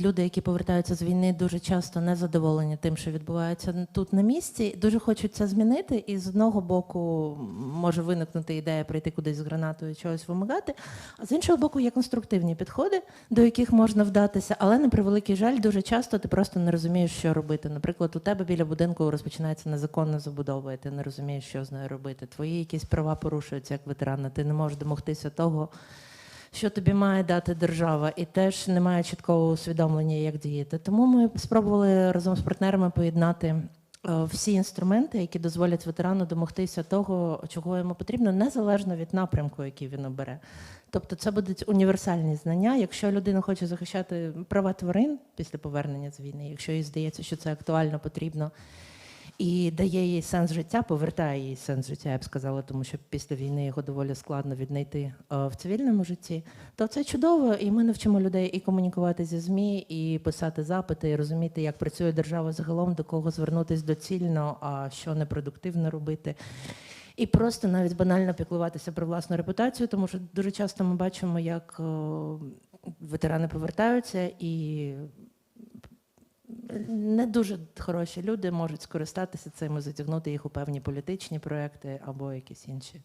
люди, які повертаються з війни, дуже часто не задоволені тим, що відбувається тут на місці, дуже хочуть це змінити. І з одного боку може виникнути ідея прийти кудись з гранатою чогось вимагати. А з іншого боку, є конструктивні підходи, до яких можна вдатися, але на превеликий жаль, дуже часто ти просто не розумієш, що робити. Наприклад, у тебе біля будинку розпочинається незаконна забудова, і ти не розумієш, що з нею робити. Твої якісь права порушуються як ветерана. Ти не можеш домогтися того, що тобі має дати держава, і теж немає чіткого усвідомлення, як діяти. Тому ми спробували разом з партнерами поєднати е, всі інструменти, які дозволять ветерану домогтися того, чого йому потрібно, незалежно від напрямку, який він обере. Тобто це будуть універсальні знання. Якщо людина хоче захищати права тварин після повернення з війни, якщо їй здається, що це актуально, потрібно і дає їй сенс життя, повертає їй сенс життя, я б сказала, тому що після війни його доволі складно віднайти е, в цивільному житті. То це чудово, і ми навчимо людей і комунікувати зі ЗМІ, і писати запити, і розуміти, як працює держава загалом, до кого звернутись доцільно, а що непродуктивно робити. І просто навіть банально піклуватися про власну репутацію, тому що дуже часто ми бачимо, як е, ветерани повертаються і не дуже хороші люди можуть скористатися цим і затягнути їх у певні політичні проекти або якісь інші